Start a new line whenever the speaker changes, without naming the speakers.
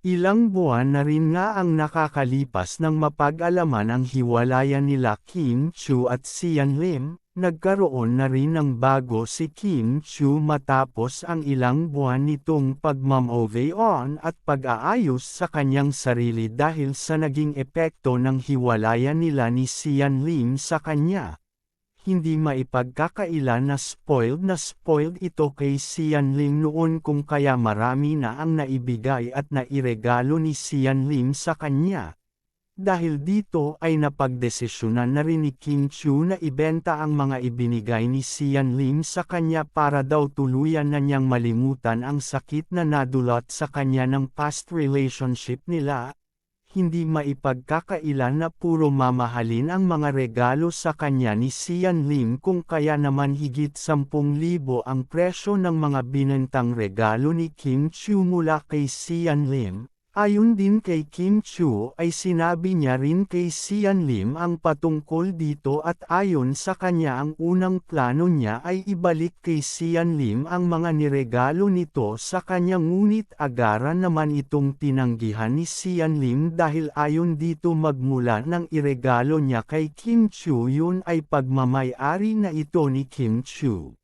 Ilang buwan na rin nga ang nakakalipas nang mapag-alaman ang hiwalayan nila Kim Chu at Sian Lim, nagkaroon na rin ng bago si Kim Chu matapos ang ilang buwan nitong pagmamove on at pag-aayos sa kanyang sarili dahil sa naging epekto ng hiwalayan nila ni Sian Lim sa kanya hindi maipagkakaila na spoiled na spoiled ito kay Sian Lim noon kung kaya marami na ang naibigay at nairegalo ni Sian Lim sa kanya. Dahil dito ay napagdesisyonan na rin ni Kim Chu na ibenta ang mga ibinigay ni Sian Lim sa kanya para daw tuluyan na niyang malimutan ang sakit na nadulot sa kanya ng past relationship nila hindi maipagkakailan na puro mamahalin ang mga regalo sa kanya ni Sian Lim kung kaya naman higit 10,000 ang presyo ng mga binentang regalo ni Kim Chu mula kay Sian Lim. Ayon din kay Kim Chu ay sinabi niya rin kay Sian Lim ang patungkol dito at ayon sa kanya ang unang plano niya ay ibalik kay Sian Lim ang mga niregalo nito sa kanya ngunit agaran naman itong tinanggihan ni Sian Lim dahil ayon dito magmula ng iregalo niya kay Kim Chu yun ay pagmamayari na ito ni Kim Chu.